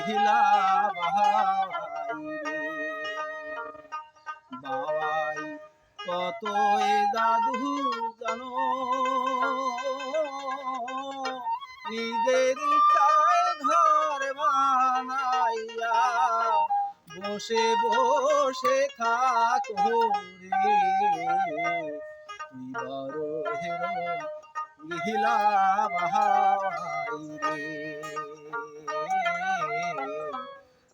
রে বাবাই কত জাদু জানো? নিজের চায় ঘর বানাইয়া বসে বসে থাক রে। বড় হেরো গিহিলা বাহাই রে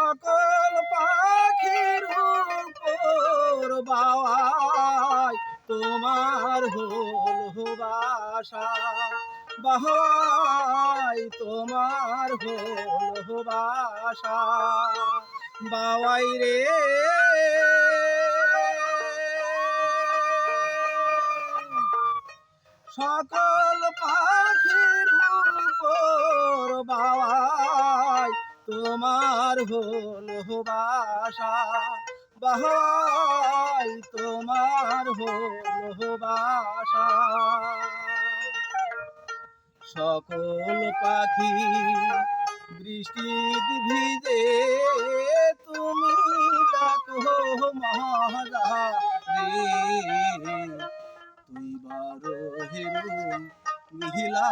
সকল পাখির উপর বাওয়াই, তোমার হল বাসা বাহাই তোমার হল বাসা বাবাই রে। সকল পাখির উপর বাবাই তোমার হল বাসা, বাহাই তোমার হল বাসা। সকল পাখি বৃষ্টি ভিজে, তুমি ডাকো মহারা রে। তুই বড় হিরু, মিহিলা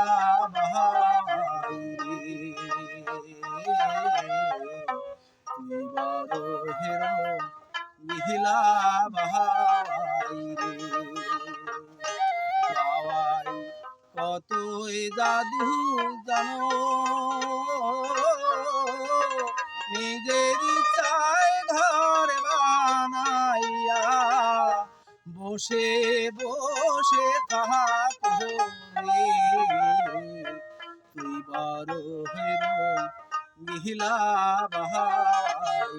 বাহাই রে। বাবাই কতই জাদু জানো? নিজের চায় ঘর বানাইয়া। বসে বসে রে তুই বড় হেরো মিহিলা বাহাই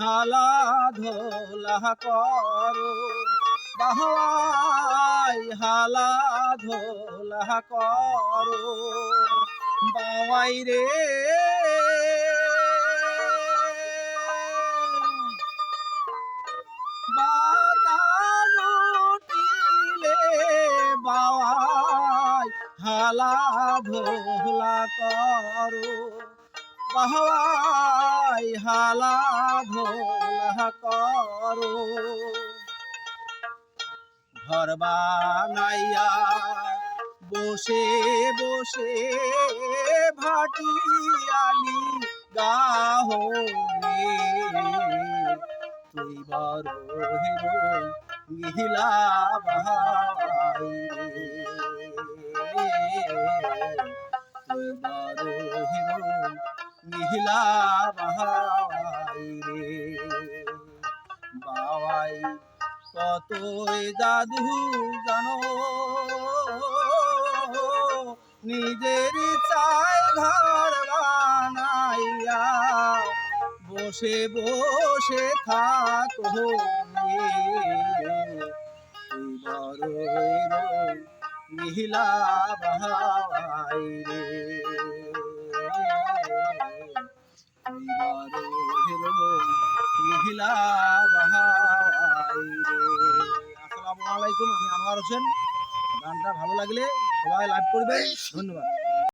হালা ধোলা করো। বাহাই হালা ধোলা করো। বাবাই রে। বাওয়াই হালা ধোলা করো। বাহাই হালা ধোলা করো। ঘর বানাইয়া বসে বসে ভাটিয়ালি গাহো তুই বড় হিরো গিহিলা বাহাই গিহিলা বাহাই বাবাই, কতই জাদু জানো? নিজের চাই ঘর বানাইয়া বসে বসে থাক বড় মিহিলা বাহাই রে মিহিলা আসসালামু আলাইকুম আমি আনোয়ার হোসেন গানটা ভালো লাগলে সবাই লাইভ করবেন ধন্যবাদ